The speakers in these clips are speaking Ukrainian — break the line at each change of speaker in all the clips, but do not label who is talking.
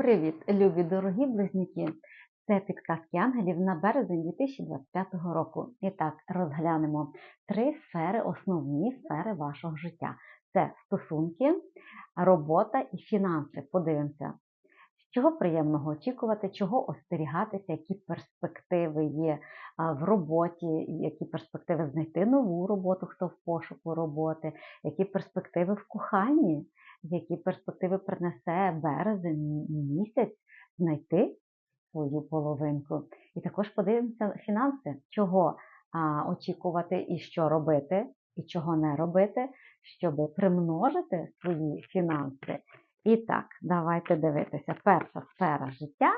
Привіт, любі дорогі близнюки! Це підказки ангелів на березень 2025 року. І так, розглянемо три сфери, основні сфери вашого життя: це стосунки, робота і фінанси. Подивимося, чого приємного очікувати, чого остерігатися, які перспективи є в роботі, які перспективи знайти нову роботу, хто в пошуку роботи, які перспективи в коханні які перспективи принесе березень місяць знайти свою половинку. І також подивимося фінанси, чого а, очікувати і що робити, і чого не робити, щоб примножити свої фінанси. І так, давайте дивитися. Перша сфера життя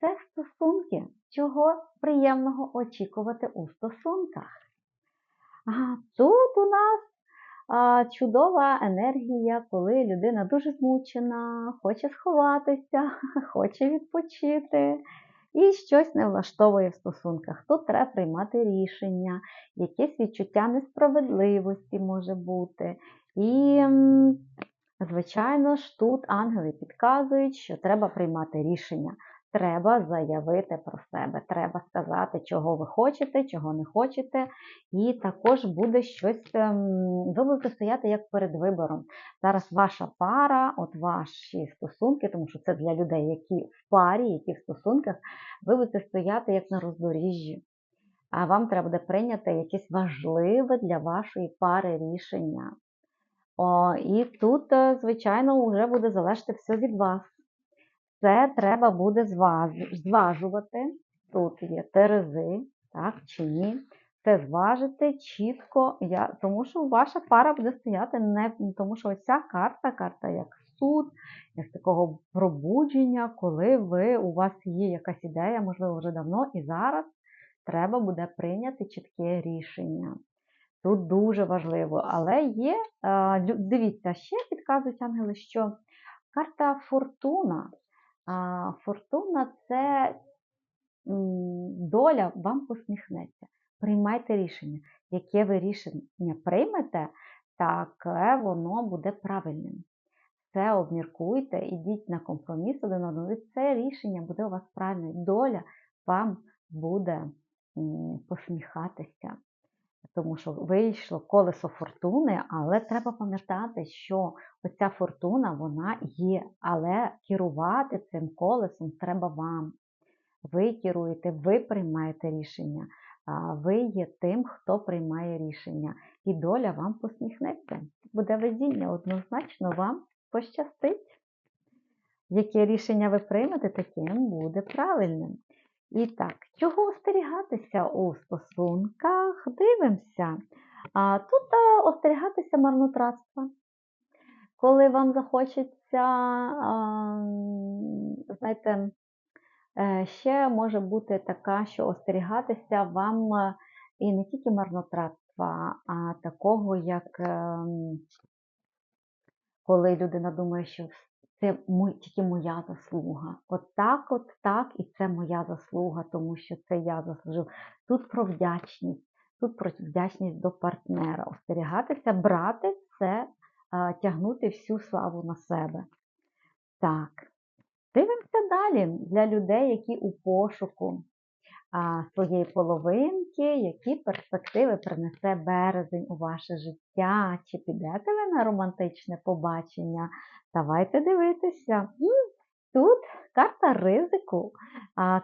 це стосунки. Чого приємного очікувати у стосунках? А тут у нас чудова енергія, коли людина дуже змучена, хоче сховатися, хоче відпочити і щось не влаштовує в стосунках. Тут треба приймати рішення, якесь відчуття несправедливості може бути. І, звичайно ж, тут ангели підказують, що треба приймати рішення. Треба заявити про себе, треба сказати, чого ви хочете, чого не хочете. І також буде щось, ем, ви будете стояти як перед вибором. Зараз ваша пара, от ваші стосунки, тому що це для людей, які в парі, які в стосунках, ви будете стояти як на роздоріжжі. А вам треба буде прийняти якесь важливе для вашої пари рішення. О, І тут, е, звичайно, вже буде залежати все від вас. Це треба буде зважувати. Тут є терези, так чи ні. Це зважити чітко, я, тому що ваша пара буде стояти не тому, що оця карта, карта як суд, як такого пробудження, коли ви, у вас є якась ідея, можливо, вже давно, і зараз треба буде прийняти чітке рішення. Тут дуже важливо, але є, дивіться, ще підказують ангели, що карта фортуна. А Фортуна це доля вам посміхнеться. Приймайте рішення. Яке ви рішення приймете, таке воно буде правильним. Це обміркуйте, ідіть на компроміс один одного, це рішення буде у вас правильним. Доля вам буде посміхатися тому що вийшло колесо фортуни, але треба пам'ятати, що оця фортуна вона є, але керувати цим колесом треба вам. Ви керуєте, ви приймаєте рішення, ви є тим, хто приймає рішення. І доля вам посміхнеться. Буде везіння, однозначно вам пощастить. Яке рішення ви приймете, таким буде правильним. І так, чого остерігатися у стосунках? Дивимося. А Тут а, остерігатися марнотратства. Коли вам захочеться, знаєте, е, ще може бути така, що остерігатися вам е, і не тільки марнотратства, а такого, як ем, коли людина думає, що це тільки моя заслуга. От так, от так, і це моя заслуга, тому що це я заслужив. Тут про вдячність, тут про вдячність до партнера. Остерігатися, брати це, тягнути всю славу на себе. Так, дивимося далі для людей, які у пошуку своєї половинки, які перспективи принесе березень у ваше життя. Чи підете ви на романтичне побачення? Давайте дивитися. Тут карта ризику,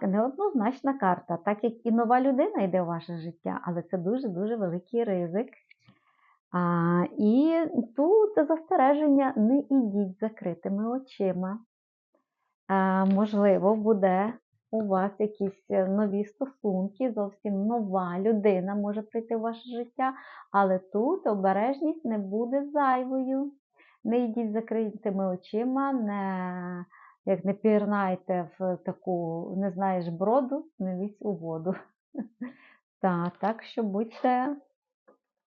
неоднозначна карта, так як і нова людина йде у ваше життя, але це дуже-дуже великий ризик. А, І тут застереження не ідіть закритими очима. А, Можливо, буде у вас якісь е, нові стосунки, зовсім нова людина може прийти в ваше життя, але тут обережність не буде зайвою. Не йдіть закритими очима, не, як не пірнайте в таку, не знаєш, броду, не візь у воду. Так, так що будьте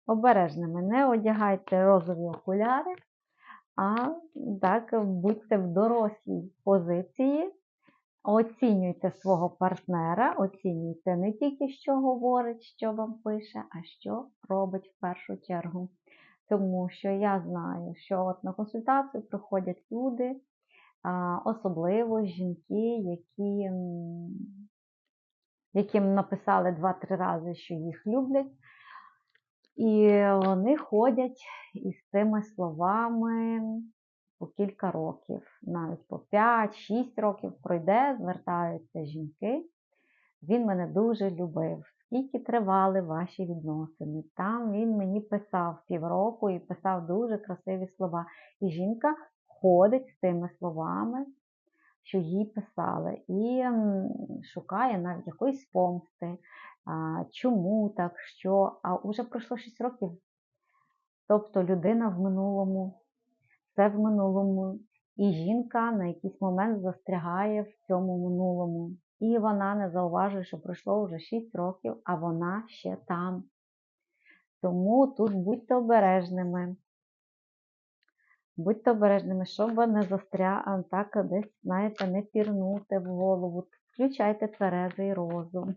обережними, не одягайте розові окуляри, а так, будьте в дорослій позиції. Оцінюйте свого партнера, оцінюйте не тільки, що говорить, що вам пише, а що робить в першу чергу. Тому що я знаю, що от на консультацію приходять люди, особливо жінки, які, яким написали два-три рази, що їх люблять. І вони ходять із цими словами по кілька років, навіть по 5-6 років пройде, звертаються жінки. Він мене дуже любив. Скільки тривали ваші відносини? Там він мені писав півроку і писав дуже красиві слова. І жінка ходить з тими словами, що їй писали, і шукає навіть якоїсь помсти. Чому так, що, а вже пройшло 6 років. Тобто людина в минулому, все в минулому, і жінка на якийсь момент застрягає в цьому минулому. І вона не зауважує, що пройшло вже 6 років, а вона ще там. Тому тут будьте обережними. Будьте обережними, щоб не застря... так десь, знаєте, не пірнути в голову. Включайте тверезий розум.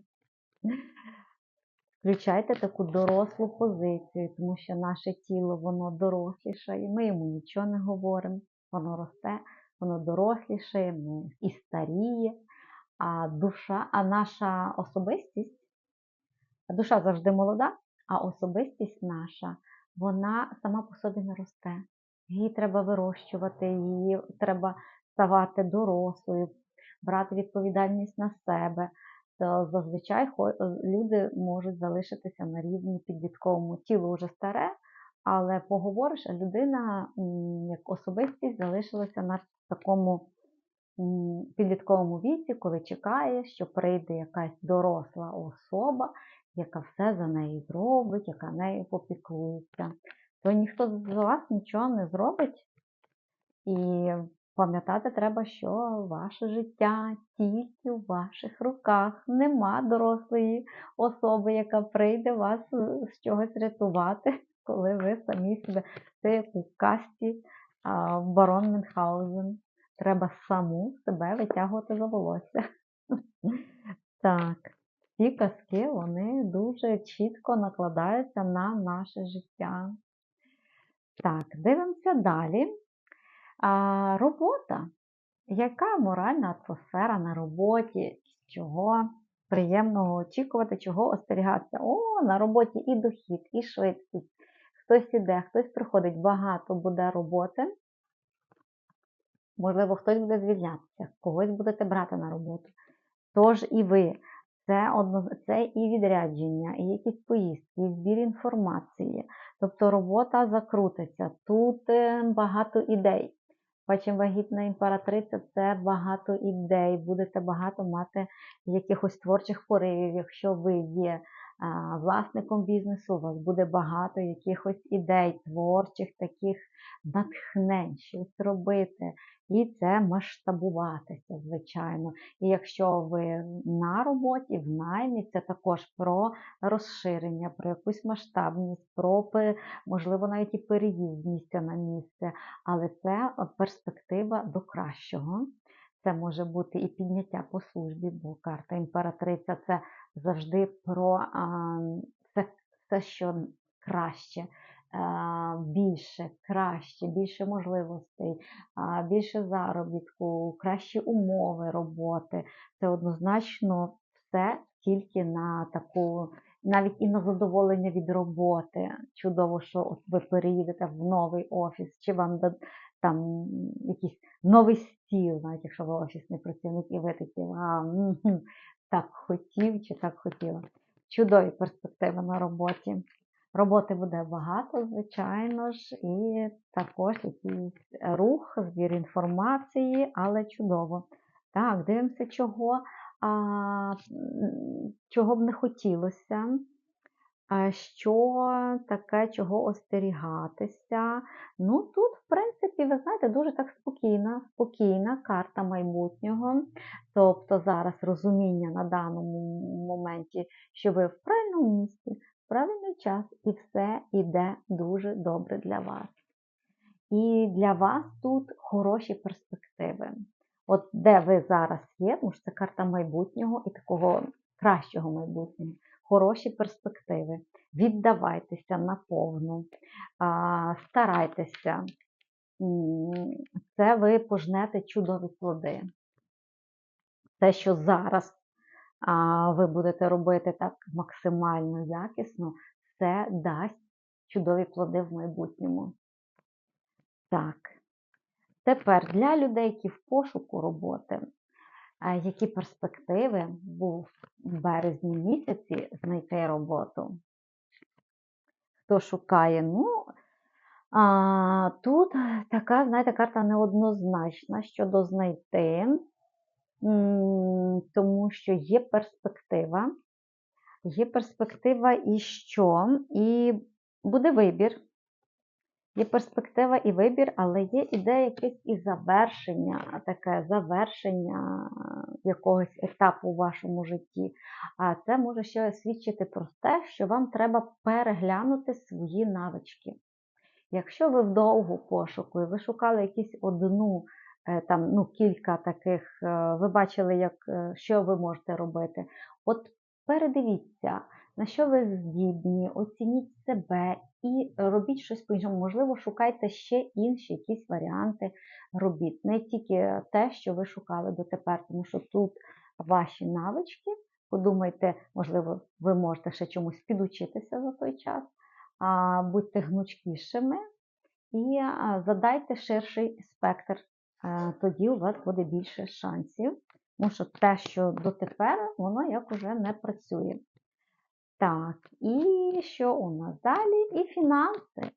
Включайте таку дорослу позицію, тому що наше тіло, воно доросліше, і ми йому нічого не говоримо. Воно росте, воно доросліше, ми і старіє, а душа, а наша особистість, душа завжди молода, а особистість наша, вона сама по собі не росте. Її треба вирощувати, її треба ставати дорослою, брати відповідальність на себе. То зазвичай люди можуть залишитися на рівні підлітковому тіло вже старе, але поговориш, а людина як особистість залишилася на такому підлітковому віці, коли чекає, що прийде якась доросла особа, яка все за неї зробить, яка нею попіклується. То ніхто з вас нічого не зробить. І пам'ятати треба, що ваше життя тільки в ваших руках. Нема дорослої особи, яка прийде вас з чогось рятувати, коли ви самі себе це як у касті барон Мюнхгаузен. Треба саму себе витягувати за волосся. Так, ці казки вони дуже чітко накладаються на наше життя. Так, дивимося далі. А, Робота. Яка моральна атмосфера на роботі? Чого приємного очікувати, чого остерігатися? О, на роботі і дохід, і швидкість. Хтось іде, хтось приходить, багато буде роботи. Можливо, хтось буде звільнятися, когось будете брати на роботу. Тож і ви. Це одно, це і відрядження, і якісь поїздки, і збір інформації. Тобто робота закрутиться. Тут е, багато ідей. Бачимо, вагітна імператриця це багато ідей. Будете багато мати якихось творчих поривів, якщо ви є власником бізнесу, у вас буде багато якихось ідей, творчих, таких натхнень, щось робити. І це масштабуватися, звичайно. І якщо ви на роботі, в наймі, це також про розширення, про якусь масштабність, про, можливо, навіть і переїзд з місця на місце, але це перспектива до кращого. Це може бути і підняття по службі, бо карта імператриця це завжди про все, все, що краще, більше, краще, більше можливостей, більше заробітку, кращі умови роботи. Це однозначно все тільки на таку. Навіть і на задоволення від роботи. Чудово, що от ви переїдете в новий офіс, чи вам там якийсь новий стіл, навіть якщо ви офісний працівник, і ви такі, а, так хотів чи так хотіла. Чудові перспективи на роботі. Роботи буде багато, звичайно ж, і також якийсь рух, збір інформації, але чудово. Так, дивимося, чого, а, чого б не хотілося що таке, чого остерігатися. Ну, тут, в принципі, ви знаєте, дуже так спокійна, спокійна карта майбутнього. Тобто зараз розуміння на даному моменті, що ви в правильному місці, в правильний час, і все йде дуже добре для вас. І для вас тут хороші перспективи. От де ви зараз є, тому що це карта майбутнього і такого кращого майбутнього хороші перспективи. Віддавайтеся наповну, старайтеся це ви пожнете чудові плоди. Те, що зараз ви будете робити так максимально якісно, це дасть чудові плоди в майбутньому. Так. Тепер для людей, які в пошуку роботи, які перспективи був в березні місяці знайти роботу? Хто шукає? Ну, а, тут така, знаєте, карта неоднозначна щодо знайти, тому що є перспектива. Є перспектива і що? І буде вибір. Є перспектива і вибір, але є ідея якесь і завершення, таке завершення якогось етапу у вашому житті. А це може ще свідчити про те, що вам треба переглянути свої навички. Якщо ви в довгу пошуку і ви шукали якісь одну, е, там, ну, кілька таких, е, ви бачили, як, е, що ви можете робити, от передивіться, на що ви здібні, оцініть себе і робіть щось по-іншому. Можливо, шукайте ще інші якісь варіанти робіт, не тільки те, що ви шукали дотепер, тому що тут ваші навички. Подумайте, можливо, ви можете ще чомусь підучитися за той час, а, будьте гнучкішими і задайте ширший спектр. Е, Тоді у вас буде більше шансів, тому що те, що дотепер, воно як уже не працює. Так, і що у нас далі? І фінанси.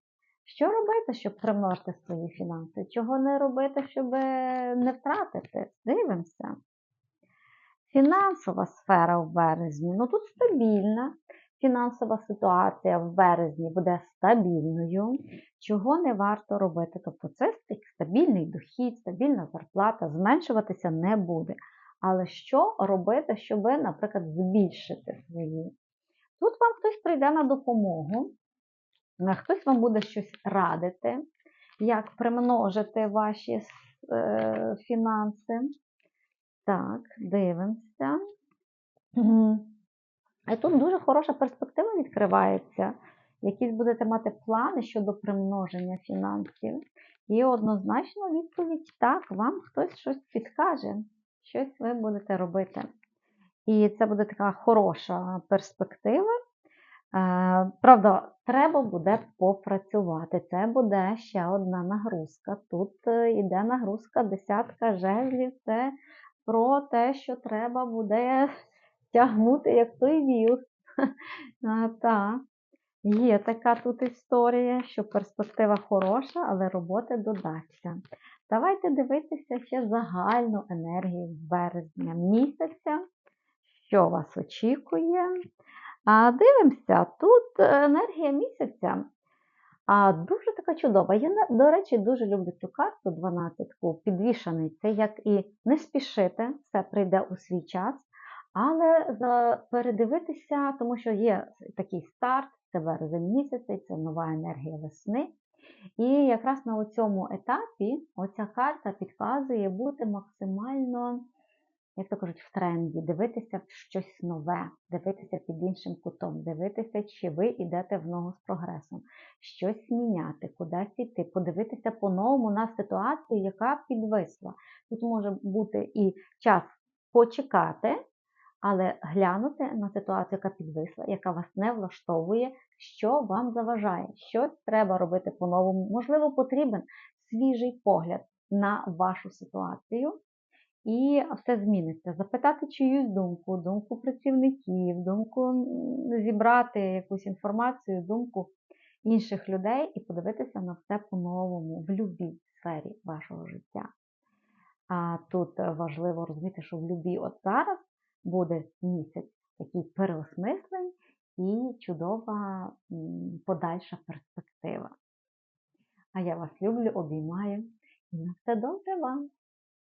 Що робити, щоб примножити свої фінанси? Чого не робити, щоб не втратити? Дивимося. Фінансова сфера в березні. Ну тут стабільна. Фінансова ситуація в березні буде стабільною. Чого не варто робити? Тобто це стабільний дохід, стабільна зарплата, зменшуватися не буде. Але що робити, щоб, наприклад, збільшити свої? Тут вам хтось прийде на допомогу, е, хтось вам буде щось радити, як примножити ваші е, фінанси. Так, дивимося. І тут дуже хороша перспектива відкривається. Якісь будете мати плани щодо примноження фінансів. І однозначно відповідь так, вам хтось щось підкаже, щось ви будете робити. І це буде така хороша перспектива. Е, правда, треба буде попрацювати. Це буде ще одна нагрузка. Тут йде е, нагрузка, десятка жезлів. Це про те, що треба буде тягнути, як той віл. Є така тут історія, що перспектива хороша, але роботи додаться. Давайте дивитися ще загальну енергію березня місяця що вас очікує. А Дивимося, тут енергія місяця а, дуже така чудова. Я, до речі, дуже люблю цю карту 12-ку, підвішаний. Це як і не спішити, все прийде у свій час, але передивитися, тому що є такий старт, це березень місяця, це нова енергія весни. І якраз на цьому етапі оця карта підказує бути максимально як то кажуть, в тренді, дивитися в щось нове, дивитися під іншим кутом, дивитися, чи ви йдете в ногу з прогресом, щось міняти, кудись йти, подивитися по-новому на ситуацію, яка підвисла. Тут може бути і час почекати, але глянути на ситуацію, яка підвисла, яка вас не влаштовує, що вам заважає, що треба робити по-новому. Можливо, потрібен свіжий погляд на вашу ситуацію і все зміниться. Запитати чиюсь думку, думку працівників, думку зібрати якусь інформацію, думку інших людей і подивитися на все по-новому в будь-якій сфері вашого життя. А тут важливо розуміти, що в любій от зараз буде місяць такий переосмислень і чудова подальша перспектива. А я вас люблю, обіймаю і на все добре вам!